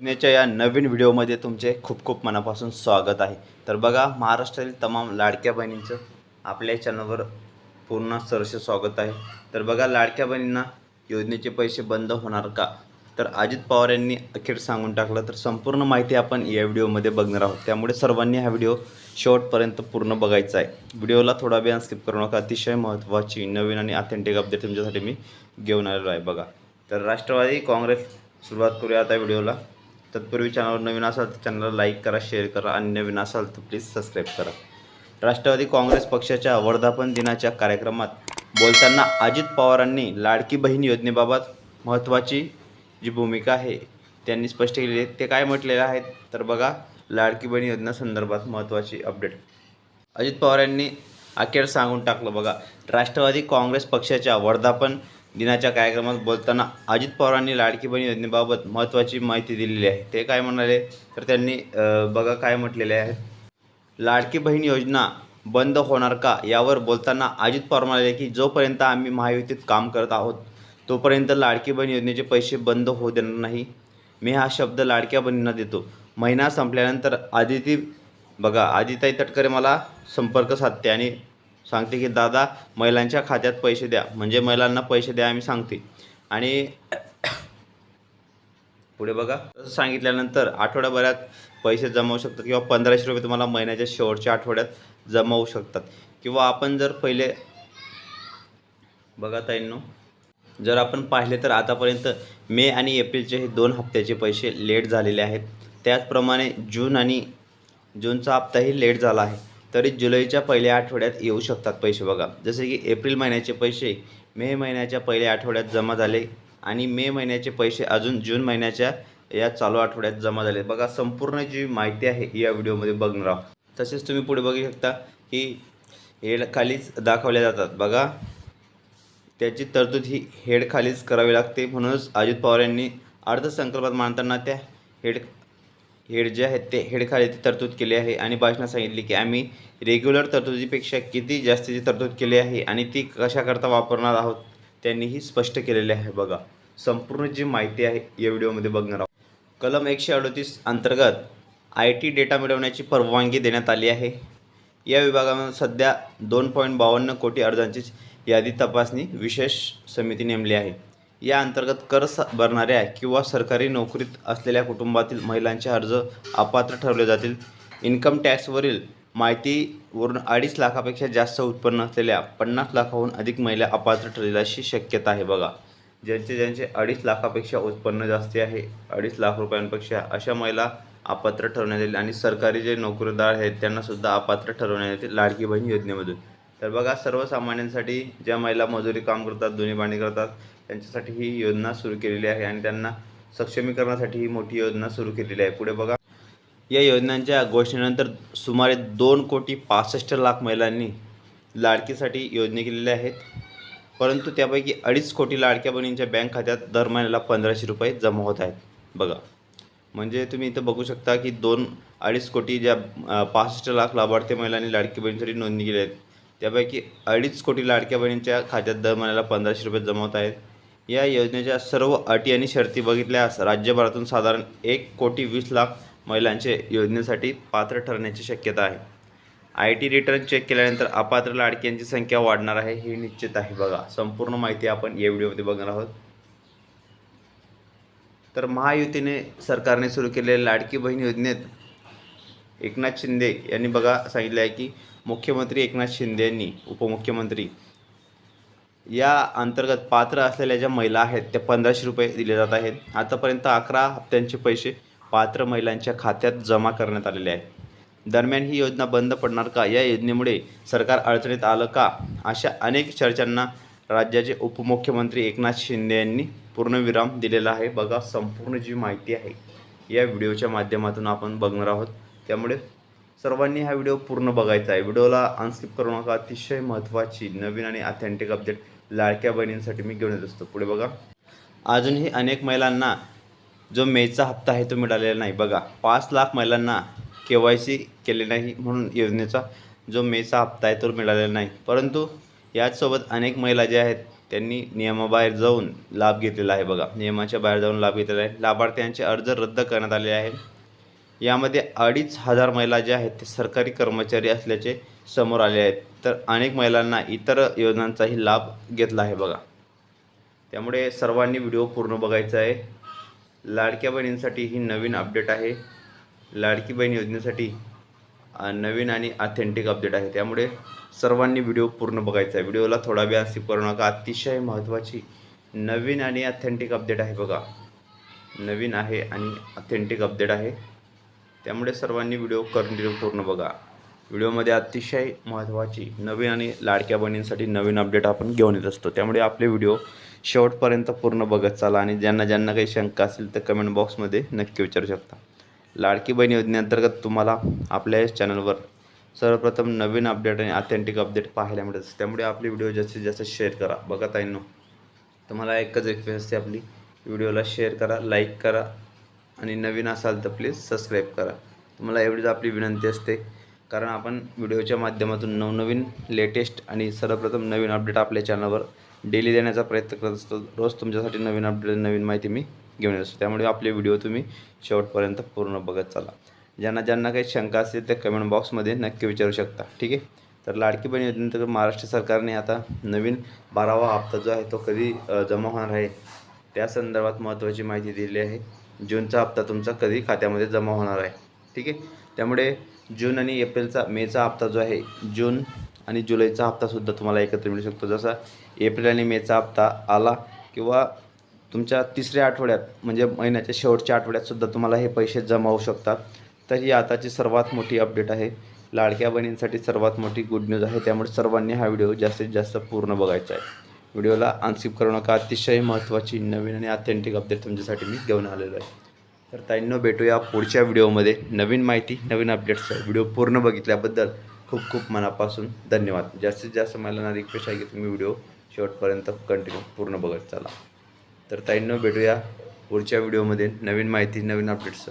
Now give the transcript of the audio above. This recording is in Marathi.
योजनेच्या या नवीन व्हिडिओमध्ये तुमचे खूप खूप मनापासून स्वागत आहे. तर बघा महाराष्ट्रातील तमाम लाडक्या बहिणींचं आपल्या चॅनलवर पूर्ण सरसे स्वागत आहे. तर बघा लाडक्या बहिणींना योजनेचे पैसे बंद होणार का? तर अजित पवार यांनी अखेर सांगून टाकलं तर संपूर्ण माहिती आपण या व्हिडिओमध्ये बघणार आहोत. त्यामुळे सर्वांनी हा व्हिडिओ शेवटपर्यंत पूर्ण बघायचा आहे. व्हिडिओला थोडा वेळ स्किप करू नका अतिशय महत्त्वाची नवीन आणि ऑथेंटिक अपडेट तुमच्यासाठी मी घेऊन आलेलो आहे. बघा तर राष्ट्रवादी काँग्रेस सुरुवात करूया आता व्हिडिओला. तत्पूर्वी चॅनलवर नवीन असाल तर चॅनलला लाईक करा शेअर करा आणि नवीन असाल तर प्लीज सबस्क्राईब करा. राष्ट्रवादी काँग्रेस पक्षाच्या वर्धापन दिनाच्या कार्यक्रमात बोलताना अजित पवारांनी लाडकी बहीण योजनेबाबत महत्त्वाची जी भूमिका आहे त्यांनी स्पष्ट केली आहे. ते काय म्हटलेलं आहे तर बघा लाडकी बहीण योजनेसंदर्भात महत्त्वाची अपडेट. अजित पवार यांनी अखेर सांगून टाकलं बघा राष्ट्रवादी काँग्रेस पक्षाच्या वर्धापन दिनाच्या कार्यक्रमात बोलताना अजित पवारांनी लाडकी बहीण योजनेबाबत महत्त्वाची माहिती दिलेली आहे. ते काय म्हणाले? तर त्यांनी बघा काय म्हटलेले आहे. लाडकी बहीण योजना बंद होणार का? यावर बोलताना अजित पवार म्हणाले की जोपर्यंत आम्ही महायुतीत काम करत आहोत तोपर्यंत लाडकी बहीण योजनेचे पैसे बंद होऊ देणार नाही. मी हा शब्द लाडक्या बहिणींना देतो. महिना संपल्यानंतर आदिती बघा आदिताई तटकरे मला संपर्क साधते आणि सांगते की दादा महिलांच्या खात्यात पैसे द्या. म्हणजे महिलांना पैसे द्या आम्ही सांगते. आणि पुढे बघा. तसं सांगितल्यानंतर आठवड्याभरात पैसे जमावू शकतात किंवा पंधराशे रुपये तुम्हाला महिन्याच्या शेवटच्या आठवड्यात जमावू शकतात. किंवा आपण जर पहिले बघा ताईंनो जर आपण पाहिले तर आतापर्यंत मे आणि एप्रिलचे हे दोन हप्त्याचे पैसे लेट झालेले आहेत. त्याचप्रमाणे जून आणि जूनचा हप्ताही लेट झाला आहे. तरी जुलैच्या पहिल्या आठवड्यात येऊ शकतात पैसे बघा. जसे की एप्रिल महिन्याचे पैसे मे महिन्याच्या पहिल्या आठवड्यात जमा झाले आणि मे महिन्याचे पैसे अजून जून महिन्याच्या या चालू आठवड्यात जमा झाले. बघा संपूर्ण जी माहिती आहे या व्हिडिओमध्ये बघणार आहोत. तसेच तुम्ही पुढे बघू शकता की हेड खालीच दाखवल्या जातात. बघा त्याची तरतूद ही हेड खालीच करावी लागते म्हणूनच अजित पवार यांनी अर्थसंकल्पात मांडताना त्या हेड हेड जे आहेत ते हेडखाली ती तरतूद केली आहे. आणि भाषणात सांगितली की आम्ही रेग्युलर तरतुदीपेक्षा किती जास्तीची तरतूद केली आहे आणि ती कशाकरता वापरणार आहोत त्यांनीही स्पष्ट केलेले आहे बघा. संपूर्ण जी माहिती आहे या व्हिडिओमध्ये बघणार आहोत. कलम एकशे अडतीस अंतर्गत आय टी डेटा मिळवण्याची परवानगी देण्यात आली आहे. या विभागामध्ये सध्या दोन पॉईंट बावन्न कोटी अर्जांची यादी तपासणी विशेष समिती नेमली आहे. या अंतर्गत कर स भरणाऱ्या किंवा सरकारी नोकरीत असलेल्या कुटुंबातील महिलांचे अर्ज अपात्र ठरवले जातील. इन्कम टॅक्सवरील माहितीवरून अडीच लाखापेक्षा जास्त उत्पन्न असलेल्या पन्नास लाखाहून अधिक महिला अपात्र ठरतील अशी शक्यता आहे बघा. ज्यांचे ज्यांचे अडीच लाखापेक्षा उत्पन्न जास्त आहे अडीच लाख रुपयांपेक्षा अशा महिला अपात्र ठरवण्यात येईल आणि सरकारी जे नोकरीदार आहेत त्यांनासुद्धा अपात्र ठरवण्यात येतील लाडकी बहीण योजनेमधून. तर बघा सर्वसामान्यांसाठी ज्या महिला मजुरी काम करतात दोन्ही पाणी करतात त्यांच्यासाठी ही योजना सुरू केलेली आहे आणि त्यांना सक्षमीकरणासाठी ही मोठी योजना सुरू केलेली आहे. पुढे बघा. या योजनांच्या घोषणेनंतर सुमारे दोन कोटी पासष्ट लाख महिलांनी लाडकीसाठी योजना केलेल्या आहेत. परंतु त्यापैकी अडीच कोटी लाडक्या बहिणींच्या बँक खात्यात दर महिन्याला पंधराशे रुपये जमा होत आहेत. बघा. म्हणजे तुम्ही इथं बघू शकता की दोन अडीच कोटी ज्या पासष्ट लाख लाभार्थी महिलांनी लाडकी बहिणीसाठी नोंदणी केली आहेत. त्यापैकी अडीच कोटी लाडक्या बहिणींच्या खात्यात दर महिन्याला पंधराशे रुपये जमवत आहेत. या योजनेच्या सर्व अटी आणि शर्ती बघितल्यास राज्यभरातून साधारण एक कोटी वीस लाख महिलांचे योजनेसाठी पात्र ठरण्याची शक्यता आहे. आय टी रिटर्न चेक केल्यानंतर अपात्र लाडक्यांची संख्या वाढणार आहे हे निश्चित आहे बघा. संपूर्ण माहिती आपण या व्हिडिओमध्ये बघणार आहोत. तर महायुतीने सरकारने सुरू केलेल्या लाडकी बहीण योजनेत एकनाथ शिंदे यांनी बघा सांगितले आहे की मुख्यमंत्री एकनाथ शिंदे यांनी उपमुख्यमंत्री या अंतर्गत पात्र असलेल्या ज्या महिला आहेत त्या पंधराशे रुपये दिले जात आहेत. आतापर्यंत अकरा हप्त्यांचे पैसे पात्र महिलांच्या खात्यात जमा करण्यात आलेले आहे दरम्यान ही योजना बंद पडणार का? या योजनेमुळे सरकार अडचणीत आलं का? अशा अनेक चर्चांना राज्याचे उपमुख्यमंत्री एकनाथ शिंदे यांनी पूर्णविराम दिलेला आहे. बघा संपूर्ण जी माहिती आहे या व्हिडिओच्या माध्यमातून आपण बघणार आहोत. त्यामुळे सर्वांनी हा व्हिडिओ पूर्ण बघायचा आहे. व्हिडिओला अनस्किप करू नका. अतिशय महत्त्वाची नवीन आणि ऑथेंटिक अपडेट लाडक्या बहिणींसाठी मी घेऊन येत असतो. पुढे बघा. अजूनही अनेक महिलांना जो मेचा हप्ता आहे तो मिळालेला नाही. बघा पाच लाख महिलांना के वाय सी केले नाही म्हणून योजनेचा जो मेचा हप्ता आहे तो मिळालेला नाही. परंतु याचसोबत अनेक महिला ज्या आहेत त्यांनी नियमाबाहेर जाऊन लाभ घेतलेला आहे. बघा नियमाच्या बाहेर जाऊन लाभ घेतलेला आहे. लाभार्थ्यांचे अर्ज रद्द करण्यात आले आहे यामध्ये अडीच हजार महिला ज्या आहेत ते सरकारी कर्मचारी असल्याचे समोर आले आहेत. तर अनेक महिलांना इतर योजनांचाही लाभ घेतला आहे बघा. त्यामुळे सर्वांनी व्हिडिओ पूर्ण बघायचा आहे. लाडक्या बहिणींसाठी ही नवीन अपडेट आहे. लाडकी बहीण योजनेसाठी नवीन आणि ऑथेंटिक अपडेट आहे. त्यामुळे सर्वांनी व्हिडिओ पूर्ण बघायचा आहे. व्हिडिओला थोडा वेळ असे करू नका. अतिशय महत्त्वाची नवीन आणि ऑथेंटिक अपडेट आहे बघा. नवीन आहे आणि ऑथेंटिक अपडेट आहे. त्यामुळे सर्वांनी व्हिडिओ कंटिन्यू पूर्ण बघा. व्हिडिओमध्ये अतिशय महत्त्वाची नवीन आणि लाडक्या बहिणींसाठी नवीन अपडेट आपण घेऊन येत असतो. त्यामुळे आपले व्हिडिओ शेवटपर्यंत पूर्ण बघत चाला आणि ज्यांना ज्यांना काही शंका असेल तर कमेंट बॉक्समध्ये नक्की विचारू शकता. लाडकी बहीण योजनेअंतर्गत तुम्हाला आपल्या या चॅनलवर सर्वप्रथम नवीन अपडेट आणि ऑथेंटिक अपडेट पाहायला मिळत असते. त्यामुळे आपले व्हिडिओ जास्तीत जास्त शेअर करा. बघत आहे नो तुम्हाला एकच रिक्वेस्ट असते आपली. व्हिडिओला शेअर करा लाईक करा आणि नवीन असाल तर प्लीज सबस्क्राईब करा. तुम्हाला एवढीच आपली विनंती असते. कारण आपण व्हिडिओच्या माध्यमातून नवनवीन लेटेस्ट आणि सर्वप्रथम नवीन अपडेट आपल्या चॅनलवर डेली देण्याचा प्रयत्न करत असतो. रोज तुमच्यासाठी नवीन अपडेट नवीन माहिती मी घेऊन येत असतो. त्यामुळे आपले व्हिडिओ तुम्ही शेवटपर्यंत पूर्ण बघत चाला. ज्यांना ज्यांना काही शंका असतील त्या कमेंट बॉक्समध्ये नक्की विचारू शकता. ठीक आहे? तर लाडकी बहीण योजनेंतर्गत महाराष्ट्र सरकारने आता नवीन बारावा हप्ता जो आहे तो कधी जमा होणार आहे? त्या संदर्भात महत्त्वाची माहिती दिली आहे. जूनचा हप्ता तुमचा कधी खात्यामध्ये जमा होणार आहे. ठीक आहे? त्यामुळे जून आणि एप्रिलचा मेचा हप्ता जो आहे जून आणि जुलैचा हप्तासुद्धा तुम्हाला एकत्र मिळू शकतो. जसा एप्रिल आणि मेचा हप्ता आला किंवा तुमच्या तिसऱ्या आठवड्यात म्हणजे महिन्याच्या शेवटच्या आठवड्यातसुद्धा तुम्हाला हे पैसे जमा होऊ शकतात. तर ही आताची सर्वात मोठी अपडेट आहे. लाडक्या बहिणींसाठी सर्वात मोठी गुड न्यूज आहे. त्यामुळे सर्वांनी हा व्हिडिओ जास्तीत जास्त पूर्ण बघायचा आहे. व्हिडिओला अनस्किप करू नका. अतिशय महत्त्वाची नवीन आणि ऑथेंटिक अपडेट तुमच्यासाठी मी घेऊन आलेलो आहे. तर ताईंनो भेटूया पुढच्या व्हिडिओमध्ये. नवीन माहिती नवीन अपडेट्स व्हिडिओ पूर्ण बघितल्याबद्दल खूप खूप मनापासून धन्यवाद. जास्तीत जास्त मला रिक्वेस्ट आहे की तुम्ही व्हिडिओ शेवटपर्यंत कंटिन्यू पूर्ण बघत चला. तर ताईंनो भेटूया पुढच्या व्हिडिओमध्ये. नवीन माहिती नवीन अपडेट्स